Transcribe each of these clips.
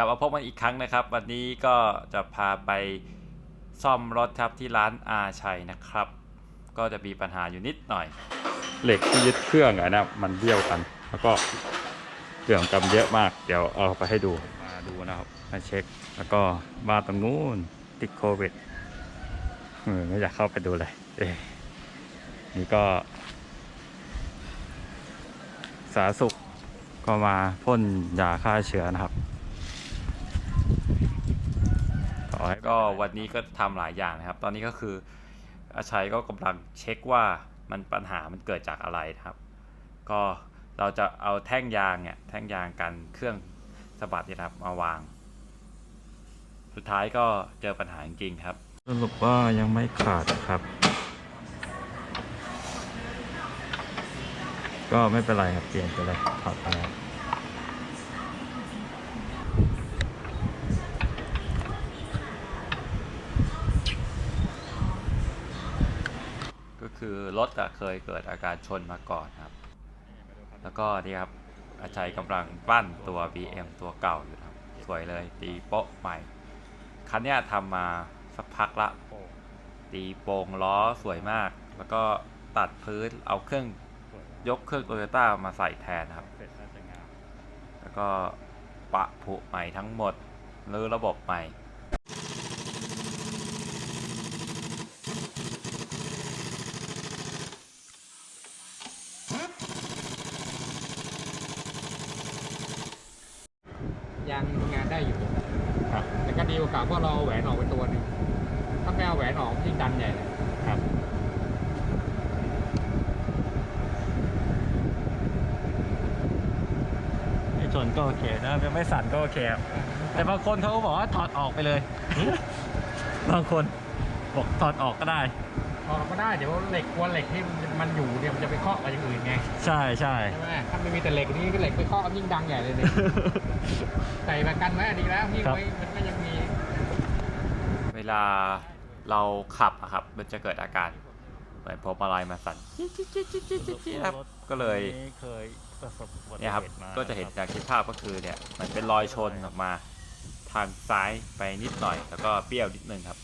กลับมาพบกันอีกครั้งนะครับ วันนี้ก็จะพาไปซ่อมรถครับที่ร้านอาชัยนะครับ ก็จะมีปัญหาอยู่นิดหน่อย เหล็กที่ยึดเครื่องอะนะมันเบี้ยวกัน แล้วก็เครื่องกำเยอะมาก เดี๋ยวเอาไปให้ดูมาดูนะครับมาเช็ค แล้วก็บ้านตรงนู้นติดโควิดไม่อยากเข้าไปดูเลยเอ๊นี่ก็ สาธารณสุขก็มาพ่นยาฆ่าเชื้อนะครับข อให้ก็วันนี้ก็ทำหลายอย่างนะครับ ตอนนี้ก็คืออาชัยก็กำลังเช็คว่ามันปัญหามันเกิดจากอะไรนะครับ ก็เราจะเอาแท่งยางเนี่ยแท่งยางกันเครื่องสะบัดนะครับมาวาง สุดท้ายก็เจอปัญหาจริงครับ สรุปว่ายังไม่ขาดครับ ก็ไม่เป็นไรครับเปลี่ยนไปเลยถอดไปแล้วก็ คือรถอะเคยเกิดอาการชนมาก่อนครับ แล้วก็นี่ครับอาชัยกำลังปั้นตัว BM ตัวเก่าอยู่ครับ สวยเลยตีโป๊ะใหม่ คันเนี้ยทำมาสักพักละ ตีโป่งล้อสวยมาก แล้วก็ตัดพื้นเอาเครื่องยกเครื่องโตโยต้ามาใส่แทนครับ แล้วก็ปะผุใหม่ทั้งหมดหรือระบบใหม่ ยังงานได้อยู่ ครับ แต่ก็ดีกว่าเก่าเพราะเราเอาแหวนออกไปตัวหนึ่งถ้าไม่เอาแหวนออกยิ่งดันใหญ่เลยครับไม่ชนก็โอเคนะไม่สั่นก็โอเคครับแต่บางคนเขาก็บอกว่าถอดออกไปเลย บางคนบอกถอดออกก็ได้ออกก็ได้เดี๋ยวเหล็กกลัวเหล็กที่มันอยู่เนี่ยมันจะไปเคาะกับอย่างอื่นไงใช่ใช่ใช่ไหมถ้าไม่มีแต่เหล็กนี่ก็เหล็กไปเคาะกับยิ่งดังใหญ่เลยเนี่ยใส่ประกันไว้ดีแล้วยิ่งครับไว้มันก็ยังมีเว ลาเราขับอะครับ มันจะเกิดอาการเหมือนพวงมาลัยมาสั่นครับก็เลยเคยประสบอุบัติเนี่ยครับ หตุมาก็จะเห็นจากคลิปภาพก็คือเนี่ยมันเป็นรอยชนออกมา ทางซ้ายไปนิดหน่อย แล้วก็เปรี้ยวนิดนึงครับ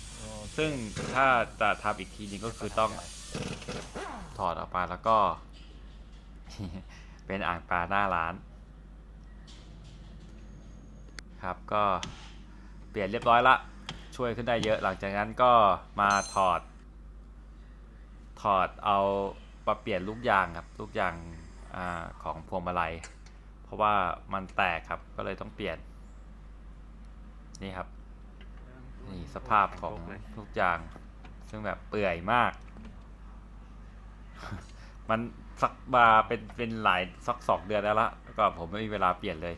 ซึ่งถ้าจะทำอีกทีนึงก็คือต้องถอดออกมาแล้วก็ เป็นอ่างปลาหน้าร้าน ครับก็เปลี่ยนเรียบร้อยละ ช่วยขึ้นได้เยอะหลังจากนั้นก็มาถอด ถอดเอามาเปลี่ยนลูกยางครับ ลูกยางอาของพวงมาลัย เพราะว่ามันแตกครับก็เลยต้องเปลี่ยน นี่ครับ นี่สภาพของลูกยาง ซึ่งแบบเปื่อยมาก มันสักมาเป็นเป็นหลายสักสองเดือนแล้วละแล้วก็ผมไม่มีเวลาเปลี่ยนเลย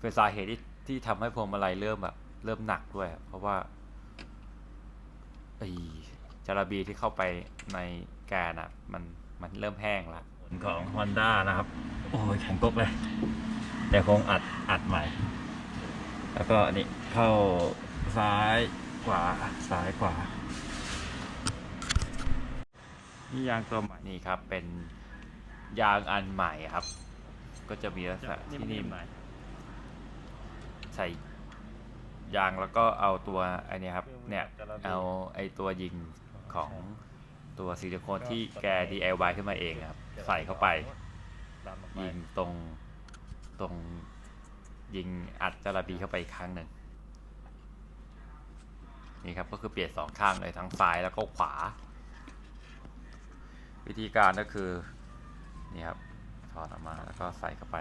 เป็นสาเหตุที่ที่ทำให้พวงมาลัยเริ่มแบบ เริ่มหนักด้วยอะเพราะว่าไอ้จาระบีที่เข้าไปในแกนอะ มันมันเริ่มแห้งละของ Honda นะครับ โอ้ยแข็งกบเลย แต่คงอัดอัดใหม่ แล้วก็อันนี่เข้าซ้ายขวาซ้ายขวานี่ยางตัวใหม่นี่ครับ เป็นยางอันใหม่ครับ ก็จะมีลักษณะที่นิ่มใส่ ยางแล้วก็เอาตัวไอเนี้ยครับเนี่ยเอาไอตัวยิงของตัวซิลิโคนที่แก DIY ขึ้นมาเองครับ ใส่เข้าไป ยิงตรงตรงยิงอัดจาระบีเข้าไปอีกครั้งหนึ่งนี่ครับก็คือเปลี่ยนสองข้างเลยทั้งซ้ายแล้วก็ขวา วิธีการก็คือนี่ครับถอดออกมาแล้วก็ใส่เข้าไป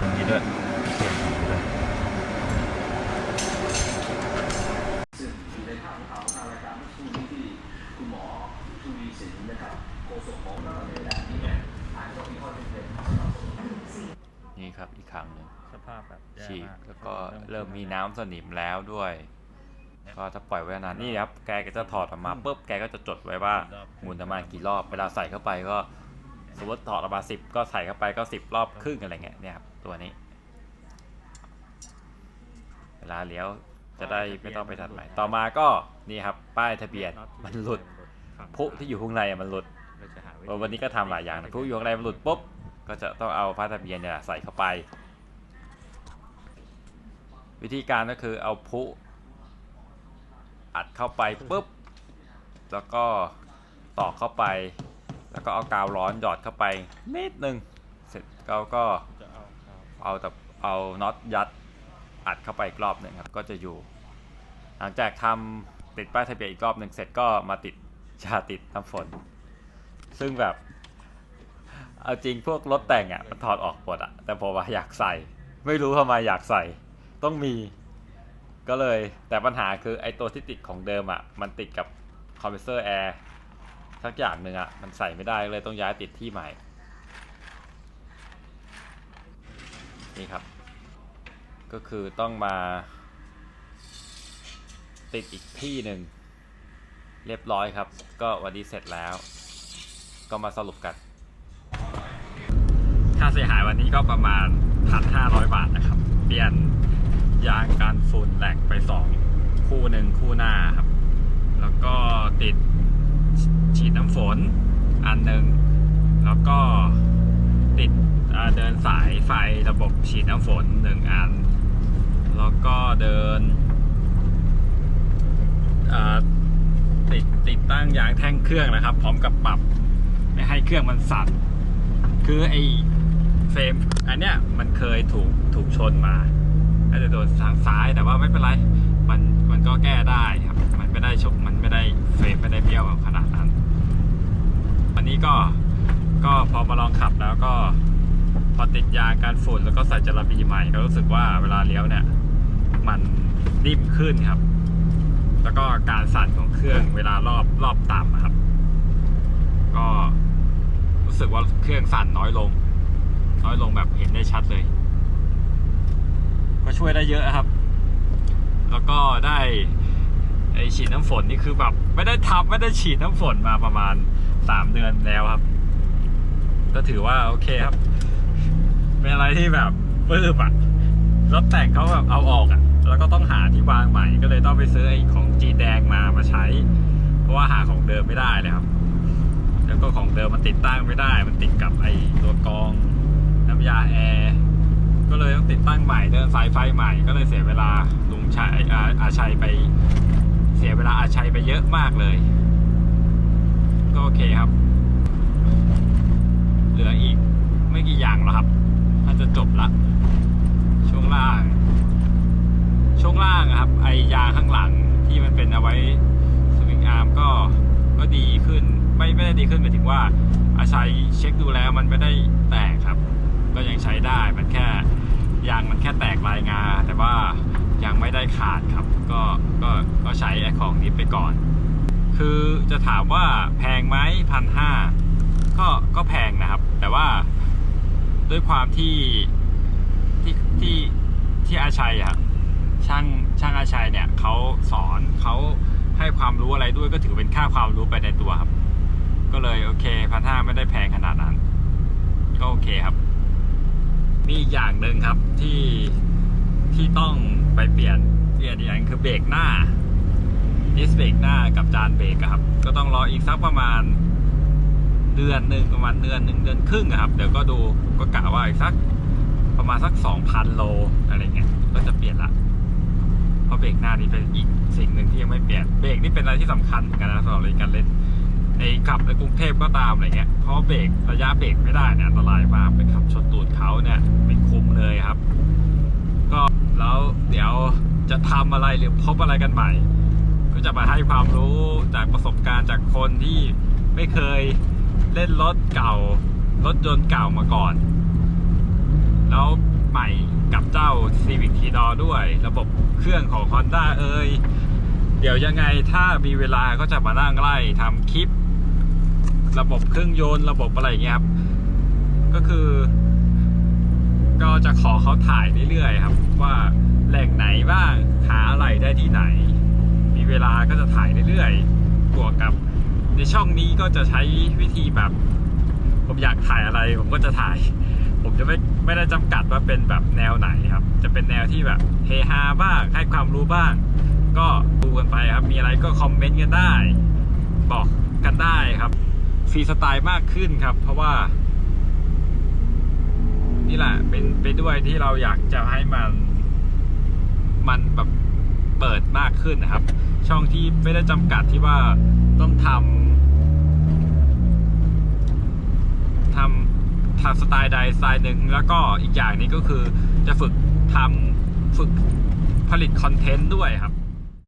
ตรงนี้ด้วย นี่ครับอีกครั้งหนึ่งสภาพแบบแย่ฉีกมากแล้วก็เริ่มมีน้ำสนิมแล้วด้วย ก็จะปล่อยไว้นานนี่ครับแกก็จะถอดออกมาปุ๊บแกก็จะจดไว้ว่าหมุนประมาณกี่รอบเวลาใส่เข้าไปก็สมมติถอดออกมาสิบก็ใส่เข้าไปก็สิบรอบครึ่งอะไรเงี้ยเนี่ยครับตัวนี้ เวลาเลี้ยวจะได้ไม่ต้องไปถัดใหม่ ต่อมาก็นี่ครับป้ายทะเบียนมันหลุด พุที่อยู่ข้างในอะมันหลุดเราจะหาวิเออวันนี้ก็ทำหลายอย่างนะผู้อยู่ข้างในมันหลุดปุ๊บก็จะต้องเอาผ้าทะเบียนเนี่ยใส่เข้าไป วิธีการก็คือเอาพุอัดเข้าไปปุ๊บแล้วก็ตอกเข้าไป แล้วก็เอากาวร้อนหยอดเข้าไปนิดนึงเสร็จเราก็จะเอาเอาเอาแต่เอาน็อตยัดอัดเข้าไปอีกรอบหนึ่งครับก็จะอยู่ หลังจากทำติดป้ายทะเบียนอีกรอบหนึ่งเสร็จก็มาติด ชาติดน้ำฝน ซึ่งแบบ เอาจริงพวกรถแต่งอะมันถอดออกหมดอะ แต่ผมว่าอยากใส่ ไม่รู้ทำไมอยากใส่ ต้องมี ก็เลย แต่ปัญหาคือไอตัวที่ติดของเดิมอะ มันติดกับคอมเพรสเซอร์แอร์สักอย่างหนึ่งอะ มันใส่ไม่ได้เลยต้องย้ายติดที่ใหม่ นี่ครับ ก็คือต้องมาติดอีกที่หนึ่ง เรียบร้อยครับ ก็วันนี้เสร็จแล้ว ก็มาสรุปกัน ค่าเสียหายวันนี้ก็ประมาณ1,500บาทนะครับ เปลี่ยนยางการฝุ่นแหลกไป2คู่หนึ่งคู่หน้าครับ แล้วก็ติดฉีดน้ำฝนอันหนึ่งแล้วก็ติดเดินสายไฟระบบฉีดน้ำฝนหนึ่งอัน แล้วก็เดินอ่า ติดติดตั้งยางแท่งเครื่องนะครับ พร้อมกับปรับไม่ให้เครื่องมันสั่นคือไอเฟรมอันเนี้ยมันเคยถูกถูกชนมาอาจจะโดนทางซ้ายแต่ว่าไม่เป็นไรมันมันก็แก้ได้ครับ มันไม่ได้ชกมันไม่ได้เฟรมไม่ได้เบี้ยวขนาดนั้นวันนี้ก็ก็พอมาลองขับแล้วก็พอติดยางการฝุ่นแล้วก็ใส่จระบีใหม่ก็รู้สึกว่าเวลาเลี้ยวเนี่ย มันนิ่มขึ้นครับ แล้วก็การสั่นของเครื่องเวลารอบรอบต่ำอะครับ ก็รู้สึกว่าเครื่องสั่นน้อยลง น้อยลงแบบเห็นได้ชัดเลย ก็ช่วยได้เยอะครับ แล้วก็ได้ไอฉีดน้ำฝนนี่คือแบบไม่ได้ทำไม่ได้ฉีดน้ำฝนมาประมาณสามเดือนแล้วครับ ก็ถือว่าโอเคครับ เป็นอะไรที่แบบปื้มอะรถแต่งเขาแบบเอาออกอะ แล้วก็ต้องหาที่วางใหม่ก็เลยต้องไปซื้อไอ้ของจีแดงมามาใช้ เพราะว่าหาของเดิมไม่ได้เลยครับ แล้วก็ของเดิมมันติดตั้งไม่ได้ มันติดกับไอ้ตัวกรองน้ำยาแอร์ก็เลยต้องติดตั้งใหม่เดินสายไฟใหม่ก็เลยเสียเวลาลุงชัยอาอาชัยไป เสียเวลาอาชัยไปเยอะมากเลย ก็โอเคครับ เหลืออีกไม่กี่อย่างแล้วครับน่าจะจบละช่วงล่าง ช่วงล่างอะครับ ไอยางข้างหลังที่มันเป็นเอาไว้สวิงอาร์มก็ก็ดีขึ้นไม่ไม่ได้ดีขึ้นหมายถึงว่าอาชัยเช็คดูแล้วมันไม่ได้แตกครับ ก็ยังใช้ได้มันแค่ยางมันแค่แตกลายงา แต่ว่ายังไม่ได้ขาดครับ ก็ก็ก็ใช้ไอของนี้ไปก่อน คือจะถามว่าแพงไหมพันห้าก็ก็แพงนะครับ แต่ว่าด้วยความที่ที่ที่ที่อาชัยอะ ช่างช่างอาชัยเนี่ยเขาสอนเขาให้ความรู้อะไรด้วยก็ถือเป็นค่าความรู้ไปในตัวครับ ก็เลยโอเคพันห้าไม่ได้แพงขนาดนั้น ก็โอเคครับ มีอีกอย่างหนึ่งครับที่ที่ต้องไปเปลี่ยนเปลี่ยนอีกอย่างคือเบรกหน้าดิสเบรกหน้ากับจานเบรกครับ ก็ต้องรออีกสักประมาณเดือนหนึ่งประมาณเดือนหนึ่งเดือนครึ่งอะครับ เดี๋ยวก็ดูก็กะว่าอีกสักประมาณสักสองพันโลอะไรเงี้ยก็จะเปลี่ยนละ เพราะเบรกหน้านี่เป็นอีกสิ่งหนึ่งที่ยังไม่เปลี่ยนเบรกนี่เป็นอะไรที่สำคัญเหมือนกันนะสำหรับการเล่นในขับในกรุงเทพก็ตามอะไรเงี้ยเพราะเบรกระยะเบรกไม่ได้เนี่ยอันตรายมากไปขับชนตูดเขาเนี่ยไม่คุ้มเลยครับ ก็แล้วเดี๋ยวจะทำอะไรหรือพบอะไรกันใหม่ก็จะมาให้ความรู้จากประสบการณ์จากคนที่ไม่เคยเล่นรถเก่ารถยนต์เก่ามาก่อน แล้วใหม่กับเจ้า Civic t ดอด้วย ระบบ เครื่องของ Honda เอ่ยเดี๋ยวยังไงถ้ามีเวลาก็จะมานั่งไล่ทำคลิป ระบบเครื่องยนต์ระบบอะไรอย่างเงี้ยครับ ก็คือ ก็จะขอเขาถ่ายเรื่อยๆครับ ว่าแหล่งไหนบ้างหาอะไรได้ที่ไหน มีเวลาก็จะถ่ายเรื่อยๆบวกกับในช่องนี้ก็จะใช้วิธีแบบ ผมอยากถ่ายอะไรผมก็จะถ่าย ผมจะไม่ไม่ได้จำกัดว่าเป็นแบบแนวไหนครับ จะเป็นแนวที่แบบเฮฮาบ้างให้ความรู้บ้าง ก็ดูกันไปครับ มีอะไรก็คอมเมนต์กันได้ บอกกันได้ครับฟรีสไตล์มากขึ้นครับ เพราะว่า นี่แหละเป็นไปด้วยที่เราอยากจะให้มัน มันแบบเปิดมากขึ้นนะครับ ช่องที่ไม่ได้จำกัดที่ว่าต้องทำทำ ทำสไตล์ใดสไตล์หนึ่งแล้วก็อีกอย่างนี้ก็คือจะฝึกทำฝึกผลิตคอนเทนต์ด้วยครับ